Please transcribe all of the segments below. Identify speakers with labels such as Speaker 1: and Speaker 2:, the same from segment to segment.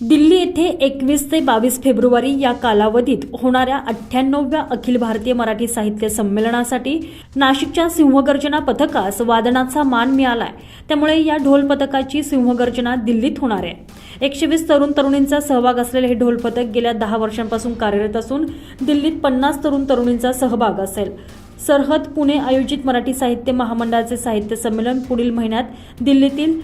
Speaker 1: दिल्ली येथे एकवीस ते बावीस फेब्रुवारी या कालावधीत होणाऱ्या अठ्ठ्याण्णवव्या अखिल भारतीय मराठी साहित्य संमेलनासाठी नाशिकच्या सिंहगर्जना पथकास वादनाचा मान मिळालाय. त्यामुळे या ढोल पथकाची सिंहगर्जना दिल्लीत होणार आहे. एकशे वीस तरुण तरुणींचा सहभाग असलेले हे ढोल पथक गेल्या दहा वर्षांपासून कार्यरत असून दिल्लीत पन्नास तरुण तरुणींचा सहभाग असेल. सरहद पुणे आयोजित मराठी साहित्य महामंडळाचे साहित्य संमेलन पुढील महिन्यात दिल्लीतील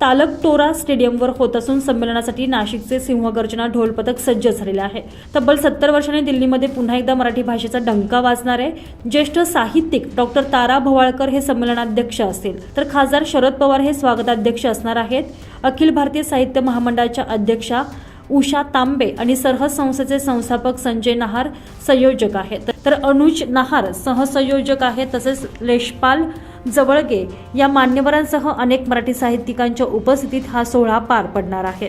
Speaker 1: तालकटोरा स्टेडियमवर होत असून संमेलनासाठी नाशिकचे सिंहगर्जना ढोल पथक सज्ज झालेले आहे. तब्बल सत्तर वर्षांनी दिल्लीमध्ये पुन्हा एकदा मराठी भाषेचा डंका वाजणार आहे. ज्येष्ठ साहित्यिक डॉक्टर तारा भवाळकर हे संमेलनाध्यक्ष असतील. तर खासदार शरद पवार हे स्वागताध्यक्ष असणार आहेत. अखिल भारतीय साहित्य महामंडळाच्या अध्यक्षा उषा तांबे आणि सरहद संस्थेचे संस्थापक संजय नहार संयोजक आहेत. तर अनुज नहार सहसंयोजक आहेत तसेच लेशपाल जवळगे या मान्यवरांसह अनेक मराठी साहित्यिकांच्या उपस्थितीत हा सोहळा पार पडणार आहे.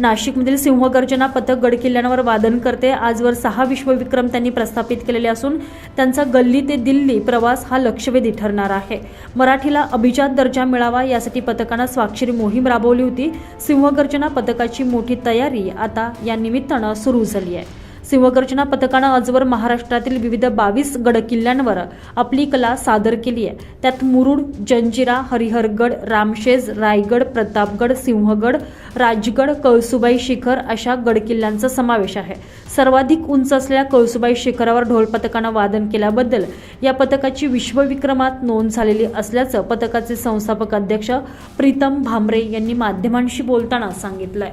Speaker 1: नाशिकमधील सिंहगर्जना पथक गडकिल्ल्यांवर वादन करते. आजवर सहा विश्वविक्रम त्यांनी प्रस्थापित केलेले असून त्यांचा गल्ली ते दिल्ली प्रवास हा लक्षवेधी ठरणार आहे. मराठीला अभिजात दर्जा मिळावा यासाठी पथकानं स्वाक्षरी मोहीम राबवली होती. सिंहगर्जना पथकाची मोठी तयारी आता या निमित्तानं सुरू झाली आहे. सिंहगर्जना पथकानं आजवर महाराष्ट्रातील विविध बावीस गडकिल्ल्यांवर आपली कला सादर केली आहे. त्यात मुरुड जंजिरा हरिहरगड रामशेज रायगड प्रतापगड सिंहगड राजगड कळसुबाई शिखर अशा गडकिल्ल्यांचा समावेश आहे. सर्वाधिक उंच असलेल्या कळसुबाई शिखरावर ढोल पथकानं वादन केल्याबद्दल या पथकाची विश्वविक्रमात नोंद झालेली असल्याचं पथकाचे संस्थापक अध्यक्ष प्रीतम भामरे यांनी माध्यमांशी बोलताना सांगितलंय.